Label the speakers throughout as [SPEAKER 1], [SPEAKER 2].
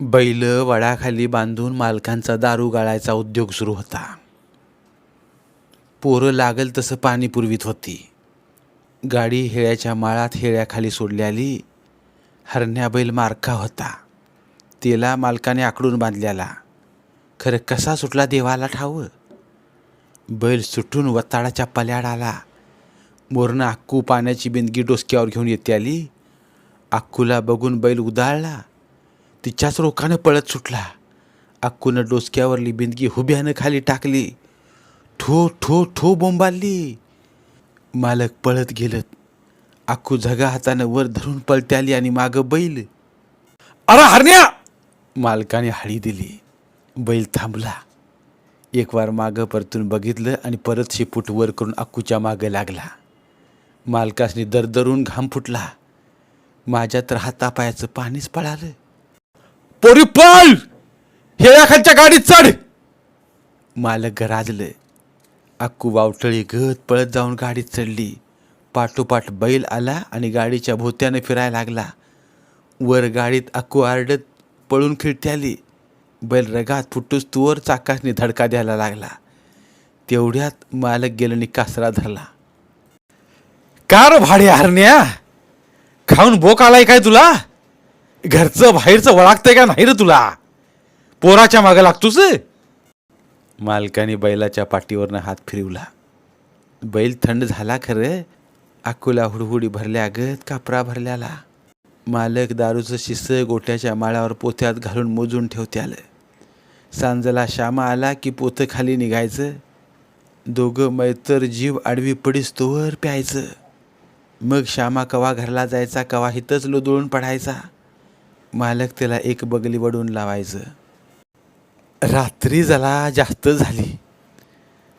[SPEAKER 1] बैल वडाखाली बांधून मालकांचा दारू गाळायचा उद्योग सुरू होता. पोरं लागल तसं पाणी पुरवीत होती. गाडी हेळ्याच्या माळात हेळ्याखाली सोडल्याली हरण्या बैल मारका होता. तेला मालकाने आकडून बांधल्याला. खरं कसा सुटला देवाला ठाव बैल सुटून वताळाच्या पल्याड आला. मोरणं अक्कू पाण्याची बिंदगी डोसक्यावर घेऊन येते आली. अक्कूला बघून बैल उदाळला. तिच्याच रोखानं पळत सुटला. अक्कूनं डोसक्यावरली बिंदगी हुब्यानं खाली टाकली. ठो ठो ठो बोंबालली. मालक पळत गेलत अक्कू झगा हातानं वर धरून पळते आली आणि मागं बैल. अरे हरण्या! मालकाने हाळी दिली. बैल थांबला. एक वार मागं परतून बघितलं आणि परत शेपूट वर करून अक्कूच्या मागं लागला. मालकासनी दरदरून घाम फुटला. माझ्या तर हातापायाचं पाणीच पळालं. पोरी पळ! हेळ्याखालच्या गाडीत चढ! मालक गराजलं. अक्कू वावटळी गत पळत जाऊन गाडीत चढली. पाठोपाठ बैल आला आणि गाडीच्या भोवत्यानं फिरायला लागला. वर गाडीत अक्कू आरडत पळून खिळती आली. बैल रगात फुटूस तुवर चाकासने धडका द्यायला लागला. तेवढ्यात मालक गेलं कासरा धरला. कार भाडे हरण्या? खाऊन बोक आलाय काय तुला? घरचं बाहेरचं वळागतंय का नाही रे तुला? पोराच्या मागं लागतोस? मालकाने बैलाच्या पाठीवरनं हात फिरवला. बैल थंड झाला खरं. अकोला हुडहुडी भरल्या गत कापरा भरल्याला. मालक दारूचं शिस गोट्याच्या माळावर पोत्यात घालून मोजून ठेवते आलं सांजला श्यामा आला की पोतं खाली निघायचं. दोघं मैतर जीव आडवी पडीस तोवर प्यायचं. मग श्यामा कवा घरला जायचा कवा हितच लोदळून पडायचा. मालक त्याला एक बगली वडून लावायचं. रात्री जरा जास्त झाली.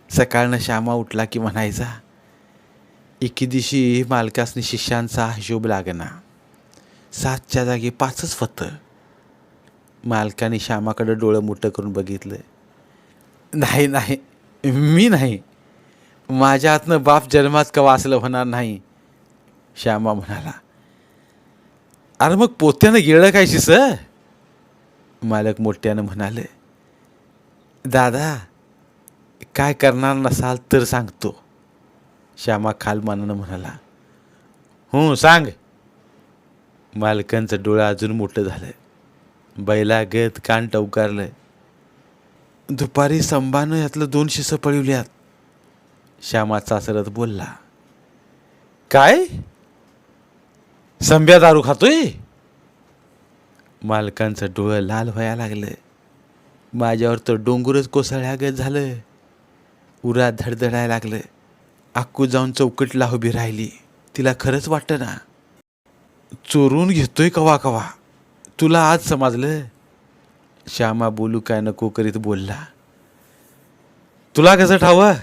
[SPEAKER 1] सकाळनं श्यामा उठला की म्हणायचा एके दिवशी मालकासनी शिष्यांचा हिशोब लागना. सातच्या जागी पाचच फत. मालकाने श्यामाकडे डोळं मोठं करून बघितलं. नाही नाही मी नाही. माझ्या हातनं बाप जन्मात कवा असलं होणार नाही. श्यामा म्हणाला अरे मग पोत्यानं गिळलं काय शिस मालक मोठ्यानं म्हणाले दादा काय करणार नसाल तर सांगतो. श्यामा खालमानानं म्हणाला हो सांग. मालकांचं डोळं अजून मोठं झालं. बैला गत कान टवकारलं दुपारी संभानं यातलं दोन शिसं पळवल्यात. श्यामा चासरत बोलला काय? संब्या दारू खातोय? मालकांचं डोळं लाल व्हायला लागलं. माझ्यावर तर डोंगरच कोसळ्यागत झालं. उरा धडधडायला लागलं. अक्कू जाऊन चौकटला उभी राहिली. तिला खरंच वाटतं ना चोरून घेतोय कवा कवा. तुला आज समजलं? श्यामा बोलू काय नको करीत बोलला. तुला कसं ठावं?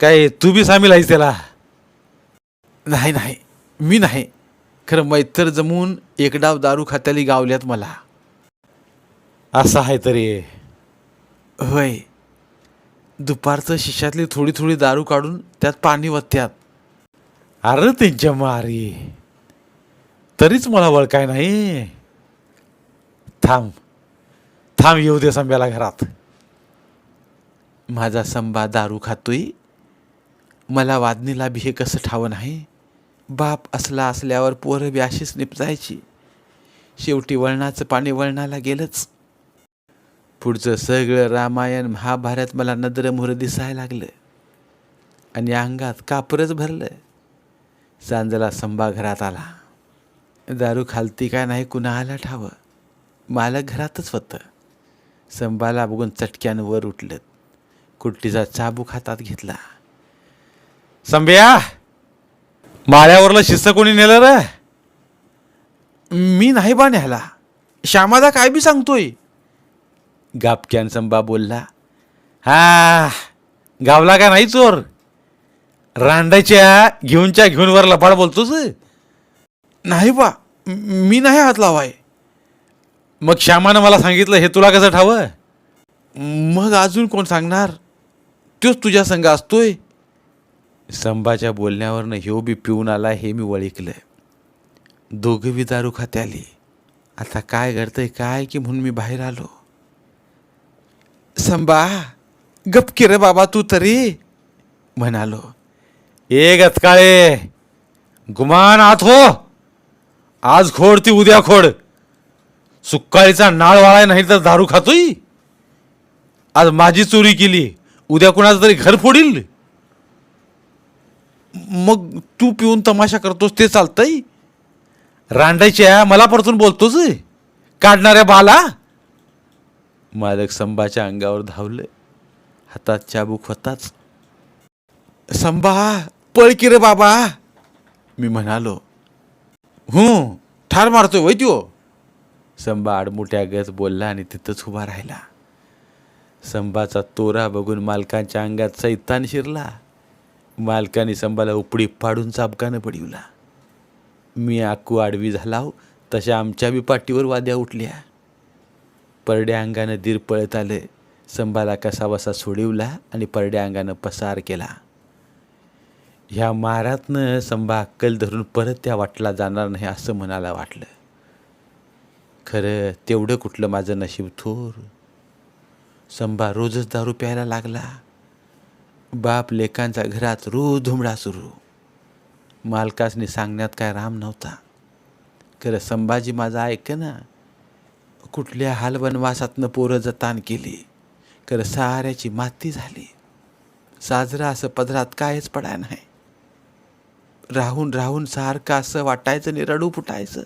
[SPEAKER 1] काय तू बी सामील आहेस त्याला? नाही नाही. मी नाही. खरं मैत्र जमून एक डाव दारू खात्याली गावल्यात मला. असं आहे तरी. होय. दुपारचं शिशातली थोडी थोडी दारू काढून त्यात पाणी वत्यात अरे त्यांच्या मारी. तरीच मला वळकाय नाही. थांब. थांब येऊ दे संब्याला घरात. माझा संबा दारू खातोय. मला वादनीला बी हे कसं ठावं नाही. बाप असला असल्यावर पोरं बी अशीच निपजायची. शेवटी वळणाचं पाणी वळणाला गेलंच. पुढचं सगळं रामायण महाभारत मला नदर मोहर दिसायला लागलं. आणि अंगात कापरच भरलं सांजला संभा घरात आला. दारू खालती काय नाही कुणाला ठावं? मालक घरातच होतं. संभाला बघून चटक्यानं वर उठलं. कुट्टीचा चाबूक हातात घेतला. संब्या माळ्यावरलं शिस्त कोणी नेलं रे? मी नाही बा न्यायला. श्यामादा काय बी सांगतोय. गापक्यान संबा बोलला हा गावला का नाही चोर? रांडाच्या घेऊनच्या घेऊन वर लपाड बोलतोस? नाही बा मी नाही हात लावाय. मग श्यामानं मला सांगितलं हे तुला कसं ठावं? मग अजून कोण सांगणार? तोच तुझ्या संघ असतोय. संभाच्या बोलण्यावरनं ह्यो बी पिऊन आला हे मी वळिकलं दोघं बी दारू खाते आली. आता काय घडतंय काय की म्हणून मी बाहेर आलो? संभा गप की रे बाबा तू तरी? म्हणालो ए गतकाळे गुमान आत हो. आज खोड ती उद्या खोड. सुक्काळीचा नाळ वाळाय नाही तर दारू खातोय? आज माझी चोरी केली उद्या कुणाचं तरी घर फोडील? मग तू पिऊन तमाशा करतोस ते चालतंय? रांडायच्या मला परतून बोलतोस काढणाऱ्या बाला? मालक संभाच्या अंगावर धावलं. हातात चाबूक होताच. संभा पळ की रे बाबा. मी म्हणालो हूं ठार मारतोय वै त्यो. संभा आडमुट्या गत बोलला आणि तिथंच उभा राहिला. संभाचा तोरा बघून मालकांच्या अंगात सैतान शिरला. मालकाने संभाला उपडी पाडून चाबकानं पडिवला. मी आकू आडवी झालाव तशा आमच्या बी पाठीवर वाद्या उठल्या. परड्या अंगानं दीर पळत आलं संभाला कसा बसा सोडिवला आणि परड्या अंगानं पसार केला. ह्या मारातनं संभा अक्कल धरून परत त्या वाटला जाणार नाही असं मनाला वाटलं. खरं तेवढं कुठलं माझं नशीब थोर. संभा रोजच दारू प्यायला लागला. बाप लेकांचा घरात रोज धुमडा सुरू. मालकासने सांगण्यात काय राम नव्हता. खरं संभाजी माझा ऐक ना कुठल्या हालवनवासातनं पोरं जतान केली. खरं साऱ्याची माती झाली. साजरा असं पदरात कायच पडाय नाही. राहून राहून सारखं असं वाटायचं आणि रडू फुटायचं.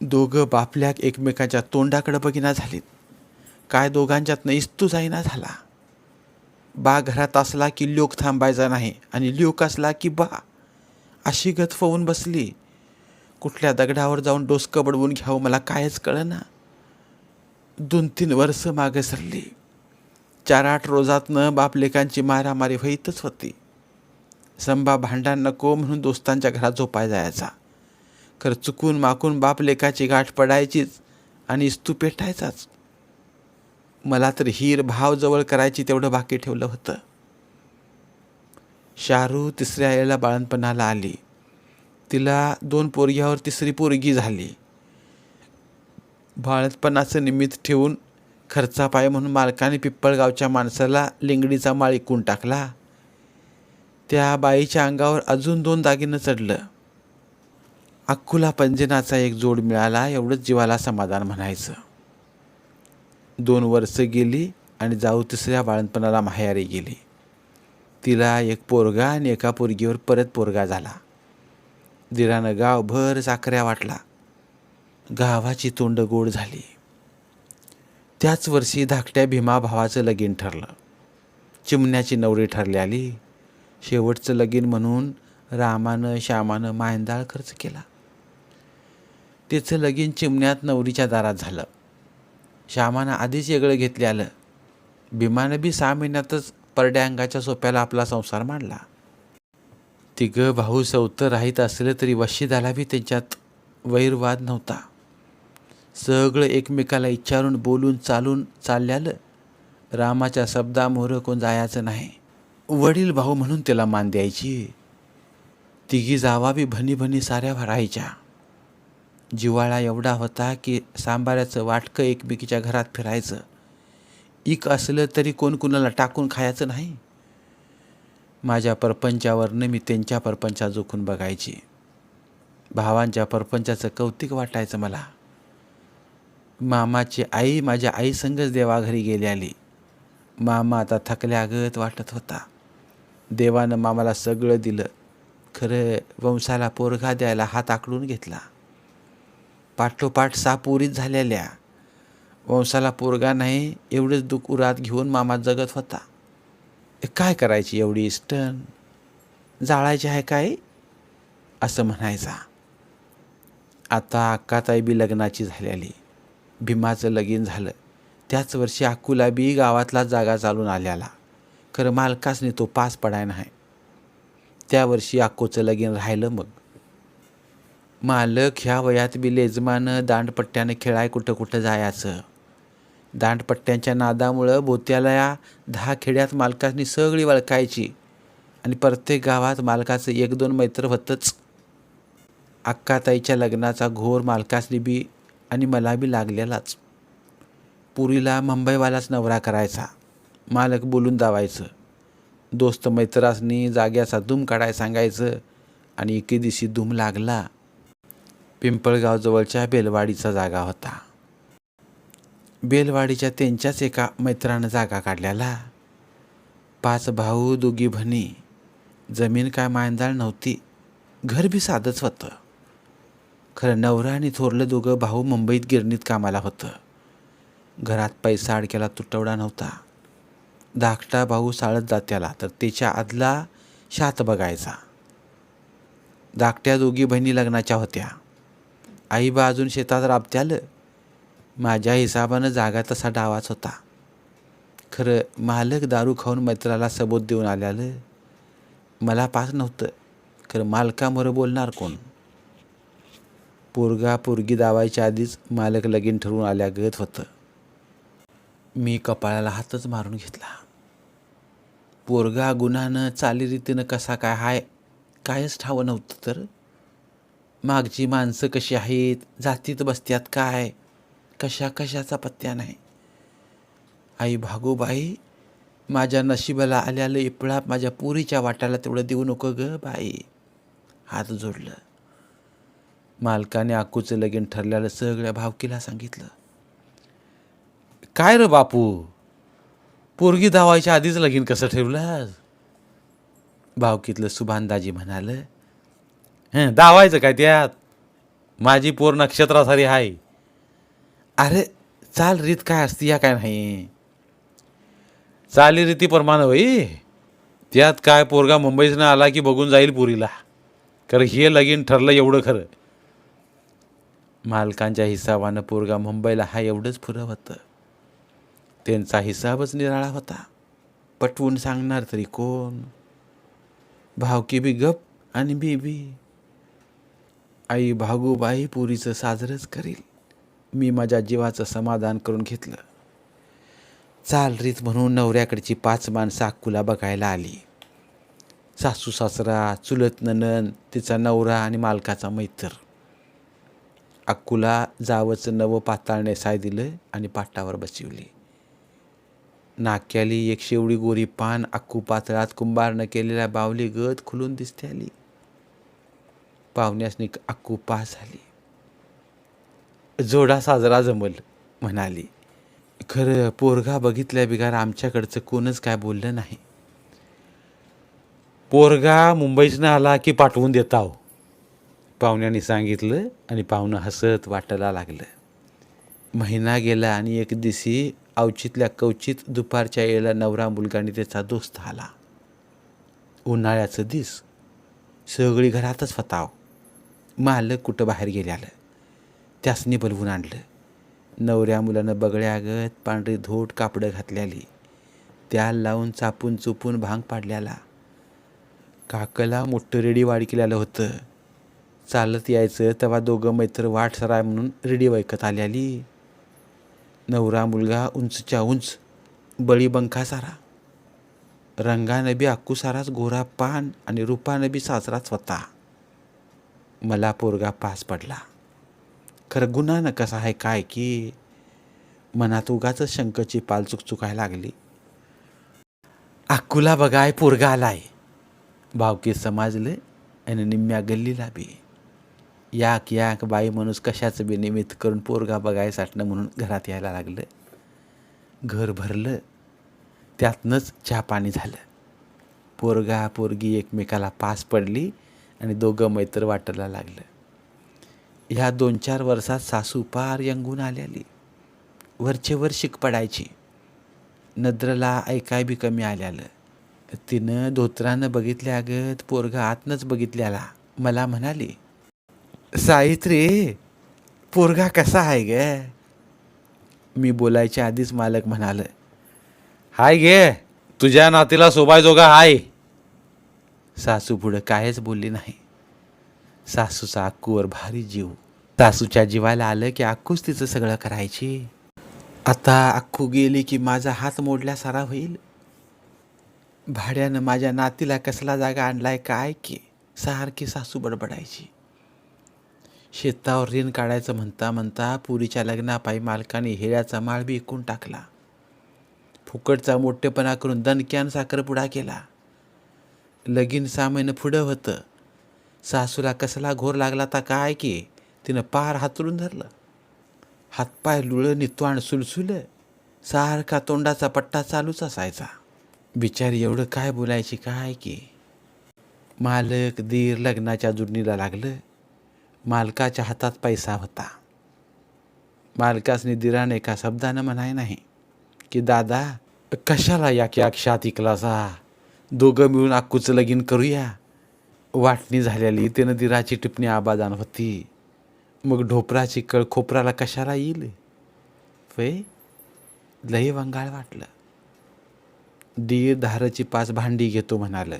[SPEAKER 1] दोघं बापल्याक एकमेकाच्या तोंडाकडं बघिना झालीत. काय दोघांच्यातनं इस्तू जाईना झाला. बा घरात असला की लोक थांबायचा नाही आणि लोक असला की बा. अशी गत फवून बसली. कुठल्या दगडावर जाऊन डोसकं बडवून घ्यावं मला कायच कळना. दोन तीन वर्ष मागे सरली. चार आठ रोजातनं बापलेकांची मारामारी व्हायतच होती. संभा भांडण नको म्हणून दोस्तांच्या घरात झोपाय जायचा. खरं चुकून माकून बापलेकाची गाठ पडायचीच आणि इस्तू पेटायचाच. मला तर हीर भाव जवळ करायची तेवढं बाकी ठेवलं होतं. शारू तिसऱ्या याला बाळणपणाला आली. तिला दोन पोरग्यावर तिसरी पोरगी झाली. बाळणपणाचं निमित्त ठेवून खर्चापाय म्हणून मालकाने पिप्पळगावच्या माणसाला लिंगडीचा माळ इकून टाकला. त्या बाईच्या अंगावर अजून दोन दागिनं चढलं. अक्कुला पंजनाचा एक जोड मिळाला एवढंच जीवाला समाधान म्हणायचं. दोन वर्ष गेली आणि जाऊ तिसऱ्या बाळणपणाला माहेरी गेली. तिला एक पोरगा आणि एका पोरगीवर परत पोरगा झाला. दिरानं गावभर साखऱ्या वाटला. गावाची तोंड गोड झाली. त्याच वर्षी धाकट्या भीमा भावाचं लगीन ठरलं. चिमण्याची नवरी ठरली आली. शेवटचं लगीन म्हणून रामानं श्यामानं मायंदाळ खर्च केला. तिचं लगीन चिमण्यात नवरीच्या दारात झालं. श्यामानं आधीच येगळं घेतले आलं. भीमानं बी सहा महिन्यातच परड्या अंगाच्या सोप्याला आपला संसार मांडला. तिघं भाऊ सवतं राहीत असलं तरी वशिदाला बी त्यांच्यात वैरवाद नव्हता. सगळं एकमेकाला इच्छारून बोलून चालून चालल्यालं रामाच्या शब्दामोहरं कोण जायचं नाही. वडील भाऊ म्हणून त्याला मान द्यायची. तिघी जावा बी भनी भनी साऱ्या भरायच्या. जिवाळा एवढा होता की सांबाऱ्याचं वाटकं एकमेकीच्या घरात फिरायचं. इक असलं तरी कोण कुणाला टाकून खायचं नाही? माझ्या परपंचावरनं मी त्यांच्या परपंचा जोखून बघायची. भावांच्या परपंचाचं कौतिक वाटायचं मला. मामाची आई माझ्या आईसंगच देवाघरी गेली आली. मामा आता थकल्यागत वाटत होता. देवानं मामाला सगळं दिलं. खरं वंशाला पोरगा द्यायला हात आकडून घेतला. पाठोपाठ सापुरीत झालेल्या वंशाला पोरगा नाही एवढंच दुःख उरात घेऊन मामा जगत होता. काय करायची एवढी इष्टन? जाळायची आहे काय? असं म्हणायचा. आता अक्काताई बी लग्नाची झालेली. भीमाचं लगीन झालं. त्याच वर्षी अक्कूला बी गावातला जागा चालून आल्याला खरं मालकासने तो पास पडाय नाही. त्या वर्षी अक्कोचं लगीन राहिलं मग. मालक ह्या वयात बी लेजमानं दांडपट्ट्यानं खेळाय कुठं कुठं जायचं. दांडपट्ट्यांच्या नादामुळं बोत्याला या दहा खेड्यात मालकासनी सगळी वळखायची. आणि प्रत्येक गावात मालकाचं एक दोन मैत्र होतंच. अक्काताईच्या लग्नाचा घोर मालकासनी बी आणि मला बी लागलेलाच. पुरीला मुंबईवालाच नवरा करायचा. मालक बोलून दावायचं. दोस्त मैत्रासनी जाग्याचा धूम काढाय सांगायचं. आणि एके दिवशी धूम लागला. पिंपळगावजवळच्या बेलवाडीचा जागा होता. बेलवाडीच्या त्यांच्याच एका मैत्रानं जागा काढल्याला. पाच भाऊ दोघी भणी जमीन काय मायंदाळ नव्हती. घर बी साधंच होतं. खरं नवरा आणि थोरलं दोघं भाऊ मुंबईत गिरणीत कामाला होतं. घरात पैसा अडक्याला तुटवडा नव्हता. धाकटा भाऊ साळत जात्याला तर त्याच्या आदला शात बघायचा. धाकट्या दोघी बहिणी लग्नाच्या होत्या. आई बा अजून शेतात राबत्याल माझ्या हिसाबानं जागा तसा डावाच होता. खरं मालक दारू खाऊन मैत्राला सबोध देऊन आल्यालं मला पास नव्हतं. खरं मालकामोरं बोलणार कोण? पोरगा पोरगी दावायच्या आधीच मालक लगीन ठरवून आल्यागत होतं. मी कपाळाला हातच मारून घेतला. पोरगा गुन्हानं चालीरीतीनं कसा काय हाय कायच ठावं नव्हतं तर मागची माणसं कशी आहेत? जातीत बसत्यात काय? कशा कशाचा पत्त्या नाही? आई भागोबाई माझ्या नशिबाला आल्याला इपळा माझ्या पुरीच्या वाट्याला तेवढं देऊ नको ग बाई. हात जोडलं. मालकाने आकूचं लगीन ठरल्याला सगळ्या भावकीला सांगितलं. काय रे बापू? पोरगी धावायच्या आधीच लगीन कसं ठेवलं भावकीतलं सुभानदाजी म्हणालं हं धावायचं काय त्यात? माझी पोर नक्षत्रासारी आहे अरे चाल रीत काय असती या काय नाही. चाली प्रमाण होई. त्यात काय पोरगा मुंबईसनं आला की बघून जाईल पुरीला. कारण हे लगीन ठरलं एवढं खरं. मालकांच्या हिसाबानं पोरगा मुंबईला हा एवढंच पुरं होतं. त्यांचा हिसाबच निराळा होता. पटवून सांगणार तरी कोण? भावकी बी गप आणि बी बी. आई भागूबाई पुरीचं साजरंच करील. मी माझ्या जीवाचं समाधान करून घेतलं. चाल रीत म्हणून नवऱ्याकडची पाच माणसं अक्कूला बघायला आली. सासू सासरा चुलत ननन तिचा नवरा आणि मालकाचा मैत्र. अक्कूला जावचं नवं पाताळणे साय दिलं आणि पाटावर बसवली. नाक्याली एक शेवडी गोरी पान अक्कू पातळात कुंभारनं केलेल्या बावली गत खुलून दिसते आली पाहुण्यासनी अकुपा झाली. जोडा साजरा जमल म्हणाली. खरं पोरगा बघितल्या बिगार आमच्याकडचं कोणच काय बोललं नाही. पोरगा मुंबईतनं आला की पाठवून देता हो पाहुण्याने सांगितलं आणि पाहुणं हसत वाटायला लागलं. महिना गेला आणि एक दिवशी अवचितल्या कवचित दुपारच्या वेळेला नवरा मुलगा आणि त्याचा दोस्त आला. उन्हाळ्याचं दिस. सगळी घरातच फताव. मालक कुठं बाहेर गेल्यालं त्यासनी बलवून आणलं. नवऱ्या मुलानं बगळ्यागत पांढरी धोट कापडं घातल्याली. त्या लावून चापून चुपून भांग पाडल्याला. काकला मोठं रेडी वाढ केलेलं होतं. चालत यायचं तेव्हा दोघं मैत्र वाट सराय म्हणून रेडी वैकत आल्याली. नवरा मुलगा उंचच्या उंच बळी बंका सारा. रंगानं बी अक्कू साराच गोरा पान आणि रूपानं बी साजराच होता मला पोरगा पास पडला. खरं गुन्हानं कसा आहे काय की मनात उगाच शंकची पाल चुकचुकायला लागली. आकुला बघाय पोरगा आलाय. भावकी समाजले आणि निम्म्या गल्लीला बी. याक याक बाई माणूस कशाचं बी निमित्त करून पोरगा बघाय साठणं म्हणून घरात यायला लागलं. घर भरलं. त्यातनंच चहा पाणी झालं. पोरगा पोरगी एकमेकाला पास पडली. आणि दोघं मैत्र वाटायला लागलं. ह्या दोन चार वर्षात सासू पार यंगून आलेली. वरचेवर शिक पडायची. नद्रला ऐकाय बी कमी आल्यालं. तिनं धोत्रानं बघितल्यागत पोरगा आतनंच बघितल्याला. मला म्हणाली सावित्री पोरगा कसा आहे ग? मी बोलायच्या आधीच मालक म्हणाल हाय गे तुझ्या नातीला सोबायजोगा हाय. सासू पुढं कायच बोलली नाही. सासूचा अक्कूवर भारी जीव. सासूच्या जीवाला आलं की अक्कूच तिचं सगळं करायची. आता अक्कू गेली की माझा हात मोडल्यासारा होईल. भाड्यानं माझ्या नातीला कसला जागा आणलाय काय की? सारखी सासू बडबडायची. शेतावर ऋण काढायचं म्हणता म्हणता पुरीच्या लग्नापायी मालकाने हेळ्याचा माळ बी विकून टाकला. फुकटचा मोठेपणा करून दणक्यान साखरपुडा केला. लगीन सहा महिनं पुढं होतं. सासूला कसला घोर लागला तर काय की? तिनं पार हातरून धरलं. हातपाय लुळं तोंड सुलसुलं. सारखा तोंडाचा पट्टा चालूच असायचा. बिचारी एवढं काय बोलायची काय की? मालक दीर लग्नाच्या जुडणीला लागलं. मालकाच्या हातात पैसा होता. मालकासनी दिराने एका शब्दानं म्हणाय नाही की दादा कशाला या की अक्षात इकलासा दोघं मिळून अक्कूचं लगीन करूया. वाटणी झालेली ते नदीराची टिपणी आबादान होती. मग ढोपराची कळ खोपराला कशाला येईल? फे लई वंगाळ वाटलं. दीर धाराची पाच भांडी घेतो म्हणालं.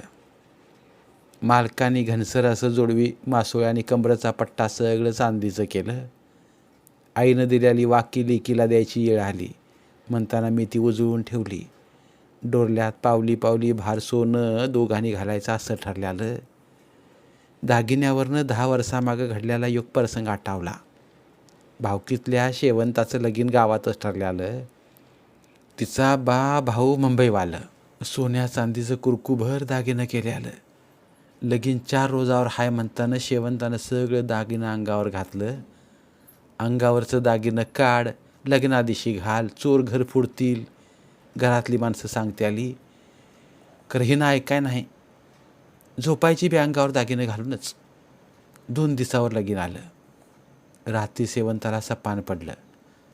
[SPEAKER 1] मालकानी घनसर असं जोडवी मासोळ्या आणि कमरेचा पट्टा सगळं चांदीचं केलं. आईनं दिलेली वाकी लेकीला द्यायची येळ आली. म्हणताना मी ती उजळून ठेवली. डोरल्यात पावली पावली भार सोनं दोघांनी घालायचं असं ठरल्यालं. दागिन्यावरनं दहा वर्षामागं घडलेला योग प्रसंग आटावला भावकीतल्या शेवंताचं लगीन गावातच ठरल्यालं. तिचा बा भाऊ मुंबईवालं. सोन्या चांदीचं कुरकुभर दागिनं केल्यालं. लगीन चार रोजावर हाय म्हणताना शेवंतानं सगळं दागिनं अंगावर घातलं. अंगावरचं दागिनं काढ लग्नादिशी घाल चोर घर फुडतील घरातली माणसं सांगते आली खरं हिनं ऐकाय नाही. झोपायची बी अंगावर दागिनं घालूनच दोन दिवसावर लगीन आलं. रात्री सेवंताला सपान पडलं.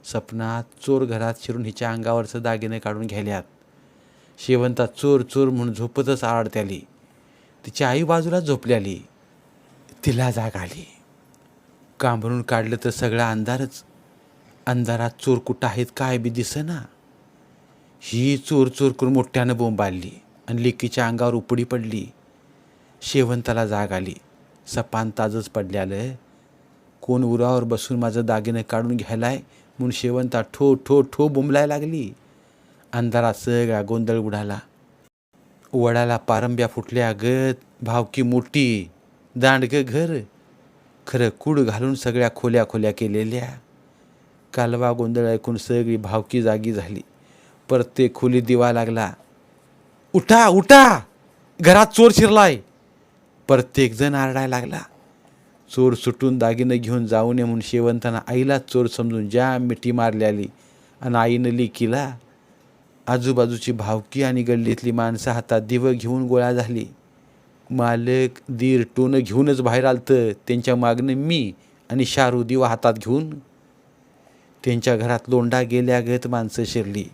[SPEAKER 1] सपनात चोर घरात शिरून हिच्या अंगावरचं दागिने काढून घ्यायल्यात. शेवंता चोर चोर म्हणून झोपतच आडत्याली तिची आई बाजूला झोपल्याली तिला जाग आली. कांबरून काढलं तर सगळा अंधारच. अंधारात चोर कुठं आहेत काय बी दिसेना. ही चोर चोर करून मोठ्यानं बोंब आली आणि लेकीच्या अंगावर उपडी पडली. शेवंताला जाग आली. सपान ताजच पडल्यालं. कोण उरावर बसून माझं दागिनं काढून घ्यायलाय म्हणून शेवंता ठो ठो ठो बोंबलाय लागली. अंधारात सगळा गोंधळ उडाला. वडाला पारंब्या फुटल्या गत भावकी मोठी. दांडगं घर. खरं कूड घालून सगळ्या खोल्या खोल्या केलेल्या. कालवा गोंधळ ऐकून सगळी भावकी जागी झाली. प्रत्येक खोली दिवा लागला. उठा उठा! घरात चोर शिरलाय. प्रत्येकजण आरडायला लागला. चोर सुटून दागिनं घेऊन जाऊ नये म्हणून शेवंतानं आईला चोर समजून ज्या मिठी मारली आली आणि आईनं लिकीला आजूबाजूची भावकी आणि गल्लीतली माणसं हातात दिवं घेऊन गोळा झाली. मालक दीर टोनं घेऊनच बाहेर आलतं. त्यांच्या मागनं मी आणि शारू दिवा हातात घेऊन त्यांच्या घरात लोंडा गेल्यागत माणसं शिरली.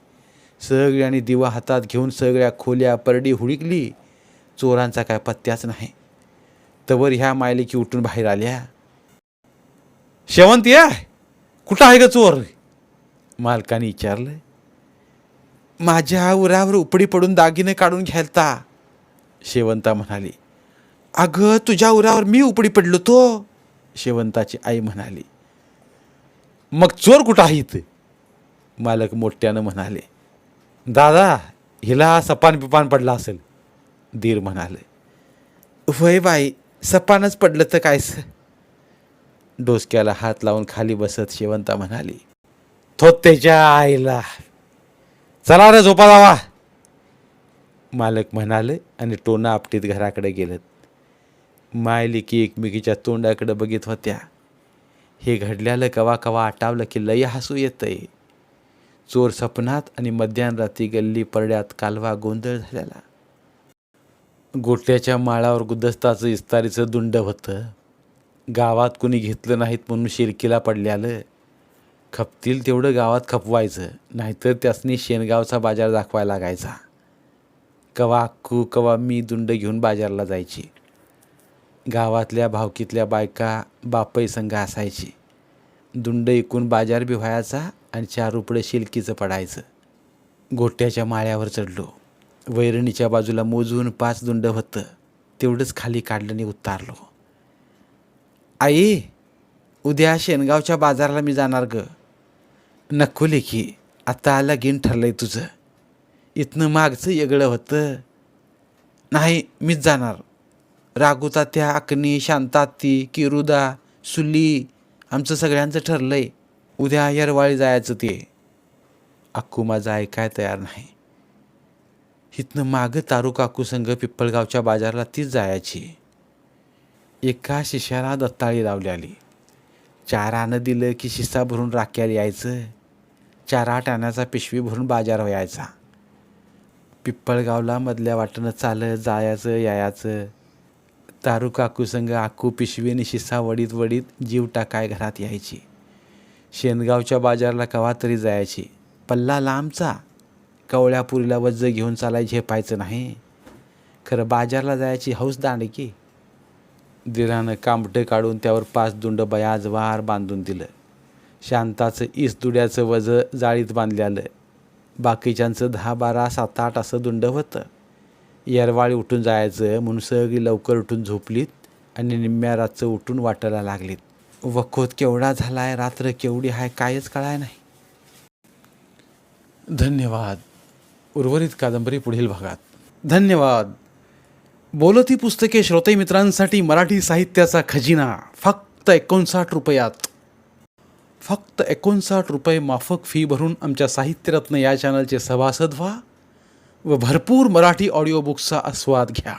[SPEAKER 1] सगळ्यांनी दिवा हातात घेऊन सगळ्या खोल्या परडी हुडकली. चोरांचा काय पत्त्याच नाही. तवर ह्या मायलेकी उठून बाहेर आल्या. शेवंत या कुठं आहे ग चोर? मालकाने विचारलं. माझ्या उरावर उपडी पडून दागिने काढून घ्यालता शेवंता म्हणाली अगं तुझ्या उरावर मी उपडी पडलो तो. शेवंताची आई म्हणाली मग चोर कुठं आहेत मालक मोठ्यानं म्हणाले दादा हिला सपान पिपान पडला असेल धीर म्हणाले. वय बाई सपानच पडलं तर कायस डोसक्याला हात लावून खाली बसत शेवंता म्हणाली थोत त्याच्या आईला. चला रे झोपा जावा मालक म्हणाले आणि टोना आपटीत घराकडे गेलेत. मायली की एकमेकीच्या तोंडाकडे बघित होत्या. हे घडल्यालं कवा कवा आटावलं की लय हसू येतंय. चोर सपनात आणि मध्यानरात्री गल्ली परड्यात कालवा गोंधळ झालेला गोट्याच्या माळावर गुदस्ताचं इस्तारीचं दुंड होतं. गावात कुणी घेतलं नाहीत म्हणून शिरकीला पडल्यालं. खपतील तेवढं गावात खपवायचं नाहीतर त्यासनी शेणगावचा बाजार दाखवायला लागायचा. कवा अक्कू कवा मी दुंड घेऊन बाजारला जायची. गावातल्या भावकीतल्या बायका बापई संघ असायची. दुंड ऐकून बाजार बी व्हायचा आणि चार रुपडं शिलकीचं पडायचं. गोट्याच्या माळ्यावर चढलो. वैरणीच्या बाजूला मोजून पाच दुंड होतं. तेवढंच खाली काढलं आणि उतारलो. आई उद्या शेनगावच्या बाजाराला मी जाणार ग. नको लेखी आता लगीन ठरलंय तुझं. इथनं मागचं येगळं होतं. नाही मीच जाणार. रागुता त्या अकनी शांताती किरुदा सुली आमचं सगळ्यांचं ठरलंय. उद्या यरवाळी जायचं ते. अक्कू माझा ऐकाय तयार नाही. इथनं मागं तारू काकू संघ पिप्पळगावच्या बाजारला तीच जायची. एका शिष्याला दत्ताळी लावली आली. चारानं दिलं की शिस्सा भरून राख्याला यायचं. चार आठ पिशवी भरून बाजार व्हायचा पिप्पळगावला मधल्या वाटणं चालत जायचं यायचं. तारू काकू संग आकू पिशवीने शिस्सा वडीत वडीत जीव टाकाय घरात यायची. शेनगावच्या बाजारला कवा तरी जायची. पल्ला लांबचा. कवळ्यापुरीला वज्ज घेऊन चालाय झेपायचं नाही. खरं बाजारला जायची हौस दांड की. दिरानं कांबटं काढून त्यावर पाच दुंड बयाजवार बांधून दिलं. शांताचं ईस दुड्याचं वज जाळीत बांधले आलं बाकीच्यांचं दहा बारा सात आठ असं दुंड होतं. येरवाळी उठून जायचं म्हणून सगळी लवकर उठून झोपलीत आणि निम्म्या रातचं उठून वाटायला लागलीत. वखोत केवढा झाला आहे रात्र केवढी आहे कायच कळाय नाही. धन्यवाद. उर्वरित कादंबरी पुढील भागात. धन्यवाद. बोलती पुस्तके श्रोते मित्रांसाठी मराठी साहित्याचा खजिना. फक्त एकोणसाठ रुपयात. फक्त एकोणसाठ रुपये माफक फी भरून आमच्या साहित्यरत्न या चॅनलचे सभासद व्हा व भरपूर मराठी ऑडिओ बुक्सचा आस्वाद घ्या.